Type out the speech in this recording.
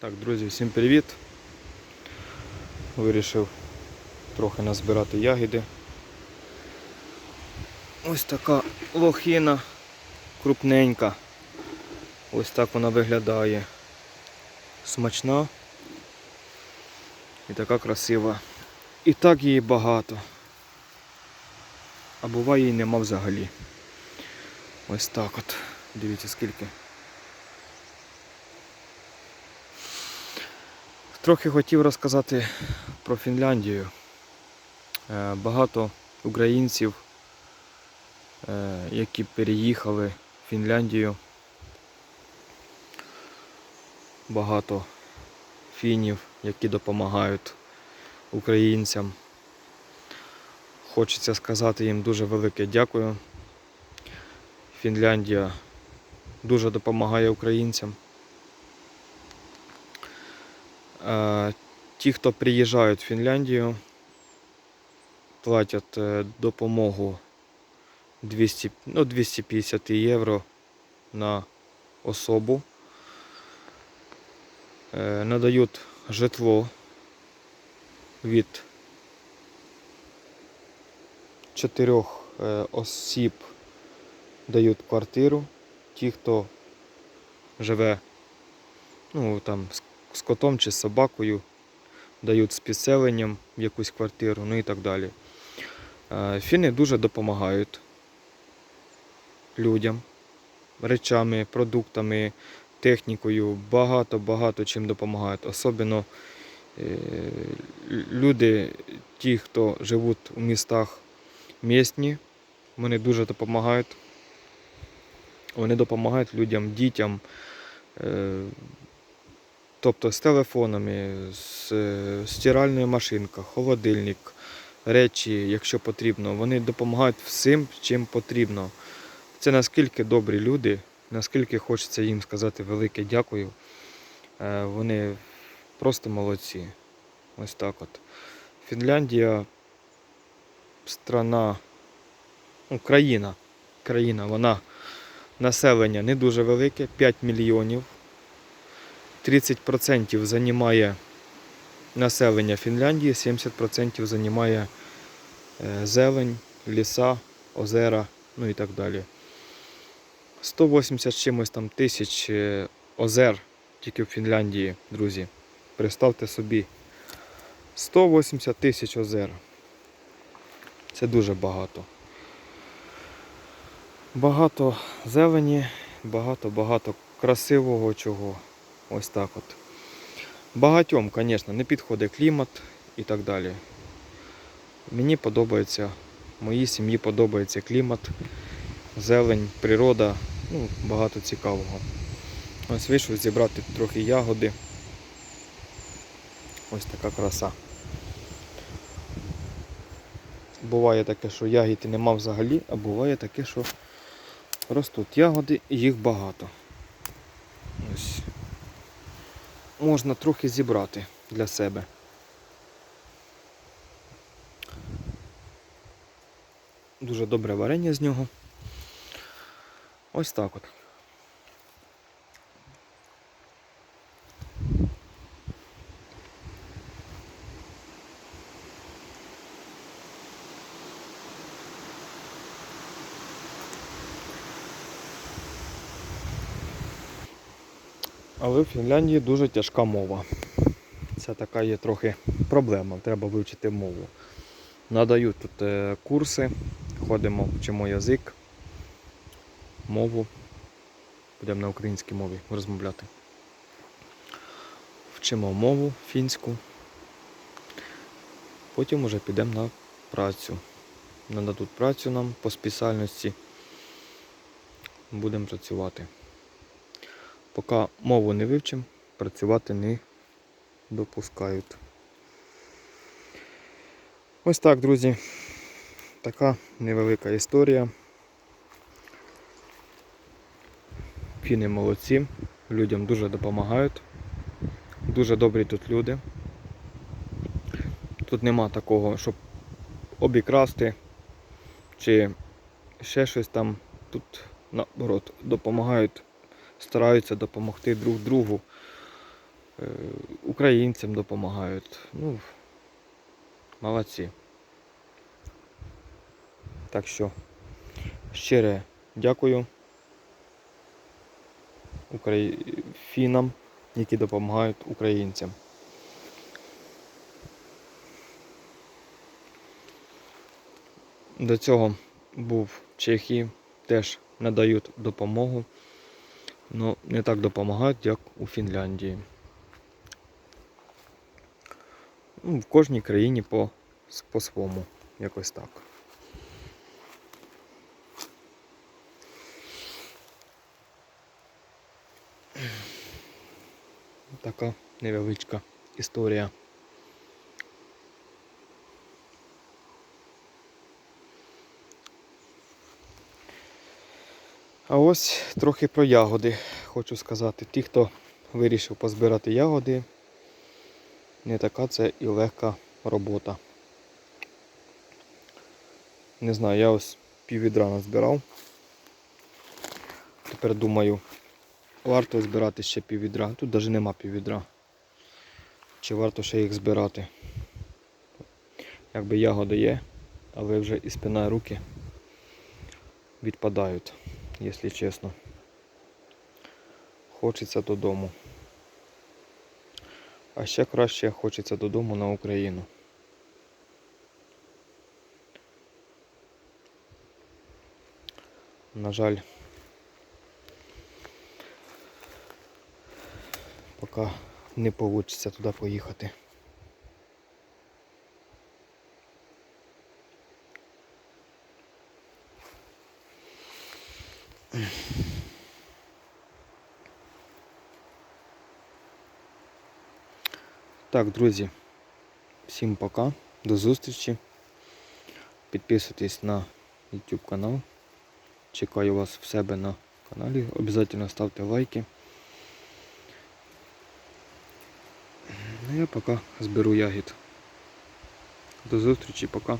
Так, друзі, всім привіт. Вирішив трохи назбирати ягіди. Ось така лохина крупненька. Ось так вона виглядає. Смачна і така красива. І так її багато. А буває її нема взагалі. Ось так от. Дивіться скільки. Трохи хотів розказати про Фінляндію. Е, Багато українців, е, які переїхали в Фінляндію. Багато фінів, які допомагають українцям. Хочеться сказати їм дуже велике дякую. Фінляндія дуже допомагає українцям. Ті, хто приїжджають в Фінляндію, платять е, допомогу 200, ну, 250 євро на особу. Е, Надають житло від чотирьох е, осіб дають квартиру. Ті, хто живе ну, там, з котом чи з собакою, дають з підселенням в якусь квартиру, ну і так далі. Е, Фіни дуже допомагають людям, речами, продуктами, технікою, багато-багато чим допомагають. Особливо е, люди, ті, хто живуть у містах місні, вони дуже допомагають. Вони допомагають людям, дітям. Тобто з телефонами, з е, стиральною машинкою, холодильник, речі, якщо потрібно, вони допомагають всім, чим потрібно. Це наскільки добрі люди, наскільки хочеться їм сказати велике дякую. Е, Вони просто молодці. Ось так от. Фінляндія страна, ну, країна. Країна, вона населення не дуже велике, 5 мільйонів. 30% займає населення Фінляндії, 70% займає е, зелень, ліса, озера, ну і так далі. 180 чимось там тисяч е, озер тільки в Фінляндії, друзі. Представте собі. 180 тисяч озер. Це дуже багато. Багато зелені, багато-багато красивого чого. Ось так от. Багатьом, звісно, не підходить клімат і так далі. Мені подобається, моїй сім'ї подобається клімат, зелень, природа, ну, багато цікавого. Ось вийшов зібрати трохи ягоди. Ось така краса. Буває таке, що ягід нема взагалі, а буває таке, що ростуть ягоди і їх багато. Ось можна трохи зібрати для себе. Дуже добре варення з нього. Ось так от. Але в Фінляндії дуже тяжка мова. Це така є трохи проблема, треба вивчити мову. Надають тут е, курси, ходимо, вчимо язик, мову. Будемо на українській мові розмовляти. Вчимо мову фінську. Потім вже підемо на працю. Нададуть працю нам по спеціальності. Будемо працювати. Поки мову не вивчимо, працювати не допускають. Ось так, друзі. Така невелика історія. Фіни молодці, людям дуже допомагають. Дуже добрі тут люди. Тут нема такого, щоб обікрасти чи ще щось там. Тут наоборот допомагають стараються допомогти друг другу. Е, Українцям допомагають. Ну, молодці. Так що щире дякую фінам, які допомагають українцям. До цього був в Чехії, теж надають допомогу, але не так допомагають, як у Фінляндії. Ну, в кожній країні по, по-своєму, якось так. Така невеличка історія. А ось трохи про ягоди хочу сказати. Ті, хто вирішив позбирати ягоди, не така це і легка робота. Не знаю, я ось пів відра назбирав. Тепер думаю, варто збирати ще пів відра. Тут навіть нема пів відра. Чи варто ще їх збирати? Якби ягоди є, але вже і спина і руки відпадають, якщо чесно. Хочеться додому. А ще краще хочеться додому на Україну. На жаль, поки не вийде туди поїхати. Так, друзі, всім пока, до зустрічі. Підписуйтесь на YouTube канал. Чекаю вас в себе на каналі. Обязательно ставте лайки. Ну я пока зберу ягід. До зустрічі, пока.